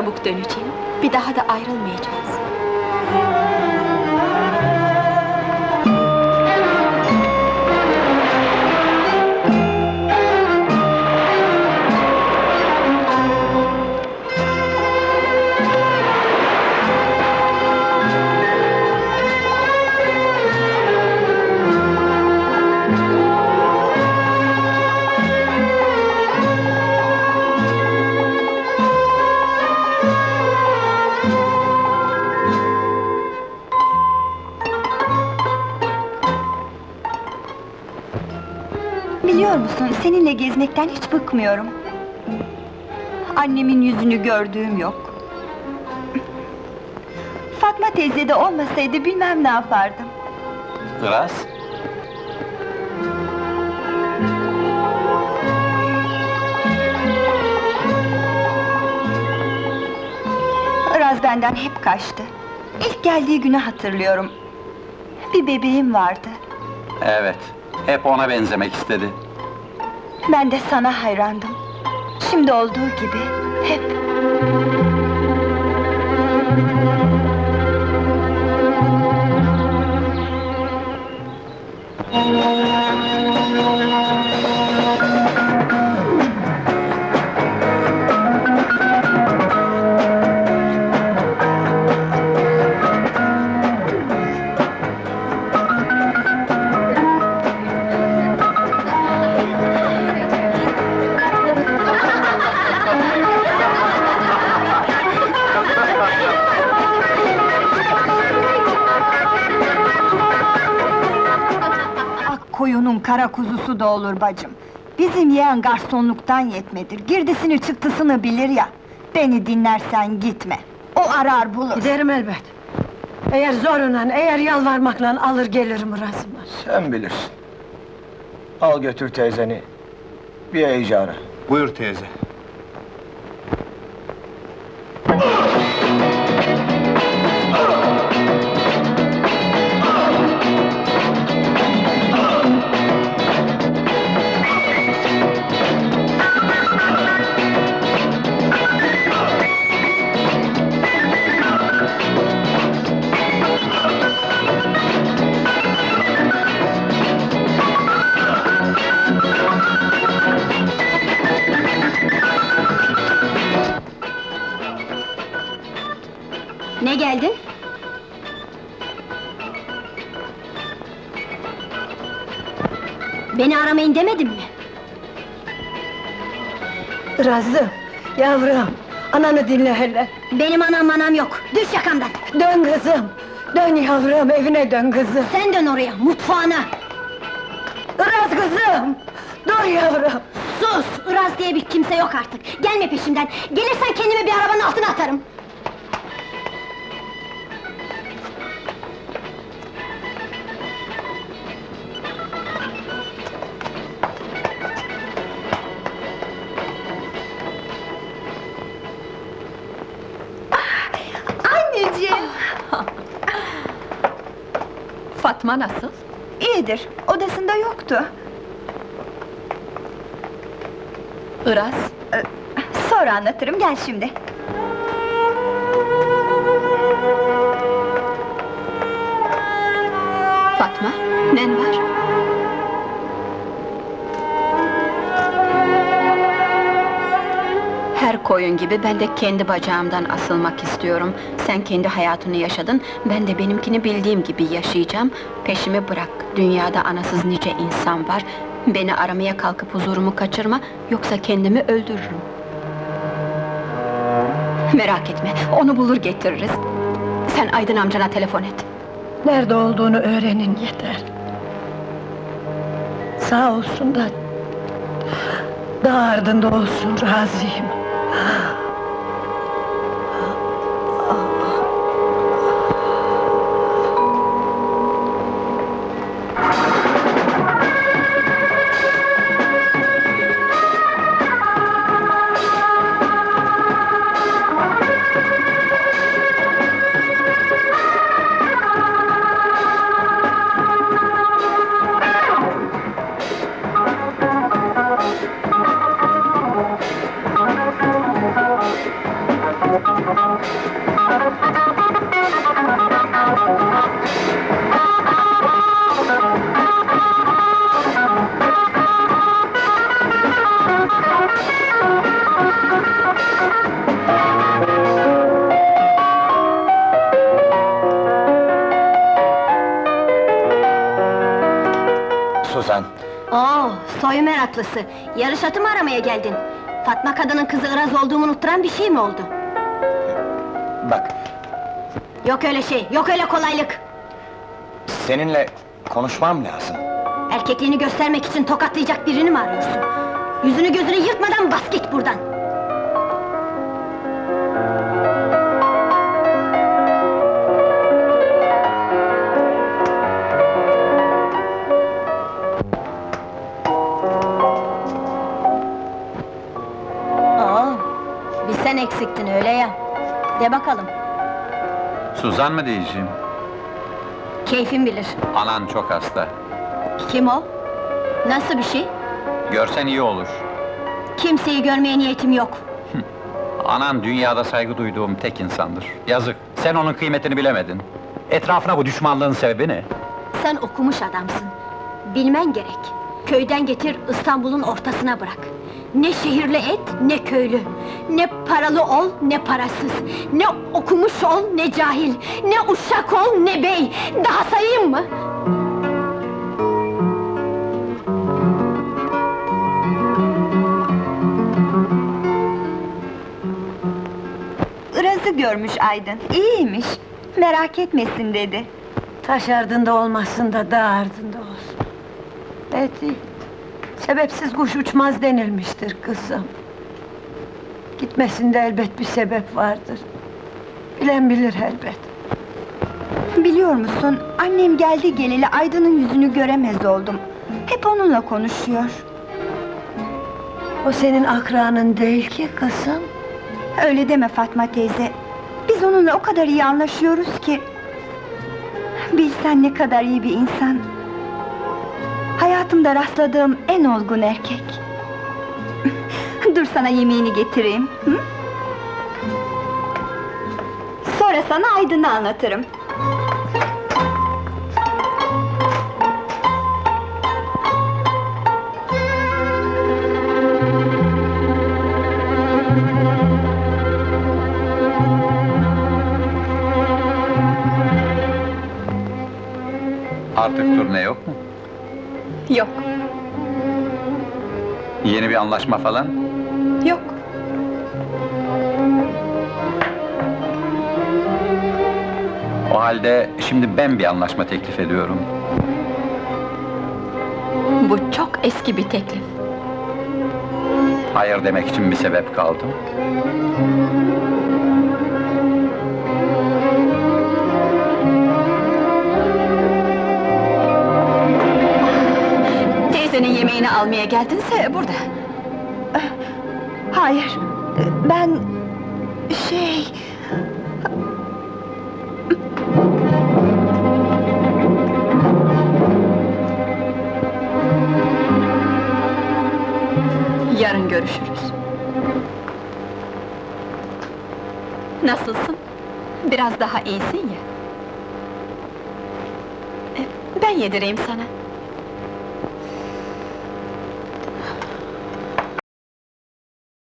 Çabuk döneceğim. Bir daha da ayrılmayacağız. Musun, seninle gezmekten hiç bıkmıyorum. Annemin yüzünü gördüğüm yok. Fatma teyze de olmasaydı bilmem ne yapardım. Iraz, Iraz benden hep kaçtı. İlk geldiği günü hatırlıyorum. Bir bebeğim vardı. evet. Hep ona benzemek istedi. Ben de sana hayrandım. Şimdi olduğu gibi hep. Ak kara kuzusu da olur bacım. Bizim yeğen garsonluktan yetmedir. Girdisini çıktısını bilir ya. Beni dinlersen gitme. O arar bulur. Giderim elbet. Eğer zorla, eğer yalvarmakla alır gelirim Razım'a. Sen bilirsin. Al götür teyzeni. Bir heyecanı. Buyur teyze. Ne geldin? Beni aramayın demedim mi? Razım, yavrum, ananı dinle hele. Benim anam manam yok. Düş yakamdan. Dön kızım, dön yavrum, evine dön kızım. Sen dön oraya, mutfağına. Iraz kızım, dur yavrum. Sus! Iraz diye bir kimse yok artık. Gelme peşimden. Gelirsen kendimi bir arabanın altına atarım. Fatma nasıl? İyidir, odasında yoktu. Iraz, Sonra anlatırım, gel şimdi. Fatma, nen var? Koyun gibi ben de kendi bacağımdan asılmak istiyorum. Sen kendi hayatını yaşadın, ben de benimkini bildiğim gibi yaşayacağım. Peşimi bırak, dünyada anasız nice insan var. Beni aramaya kalkıp huzurumu kaçırma, yoksa kendimi öldürürüm. Merak etme, onu bulur getiririz. Sen Aydın amcana telefon et. Nerede olduğunu öğrenin yeter. Sağ olsun da... ...daha ardında olsun razıyım. Ah. Suzan! Oo, soy meraklısı! Yarış atı mı aramaya geldin? Fatma kadının kızı Iraz olduğumu unutturan bir şey mi oldu? Bak, Yok öyle şey, yok öyle kolaylık! seninle konuşmam lazım. Erkekliğini göstermek için tokatlayacak birini mi arıyorsun? Yüzünü gözünü yırtmadan bas git buradan! Oo, bir sen eksiktin öyle ya. De bakalım, Suzan mı diyeceğim? keyfin bilir. Anan çok hasta. Kim o? Nasıl bir şey? Görsen iyi olur. Kimseyi görmeye niyetim yok. Anan dünyada saygı duyduğum tek insandır. Yazık, sen onun kıymetini bilemedin. Etrafına bu düşmanlığın sebebi ne? Sen okumuş adamsın. Bilmen gerek. Köyden getir, İstanbul'un ortasına bırak. Ne şehirli et, ne köylü. Ne paralı ol, ne parasız. Ne okumuş ol, ne cahil. Ne uşak ol, ne bey. Daha sayayım mı? Iraz'ı görmüş Aydın, iyiymiş. Merak etmesin dedi. Taş ardında olmasın da dağ ardında iyi. Sebepsiz kuş uçmaz denilmiştir kızım. Gitmesinde elbet bir sebep vardır. Bilen bilir elbet. Biliyor musun, annem geldi geleli Aydın'ın yüzünü göremez oldum. Hep onunla konuşuyor. O senin akranın değil ki kızım. Öyle deme Fatma teyze. Biz onunla o kadar iyi anlaşıyoruz ki... Bilsen ne kadar iyi bir insan. Hayatımda rastladığım en olgun erkek. Dur sana yemeğini getireyim. Hı? Sonra sana Aydın'ı anlatırım. Artık turne yok mu? Yok, Yeni bir anlaşma falan? yok. O halde şimdi ben bir anlaşma teklif ediyorum. Bu çok eski bir teklif. Hayır demek için bir sebep kaldı. Teyzenin yemeğini almaya geldinse burada. Hayır, ben... Şey... Yarın görüşürüz. Nasılsın? Biraz daha iyisin ya. E, Ben yedireyim sana.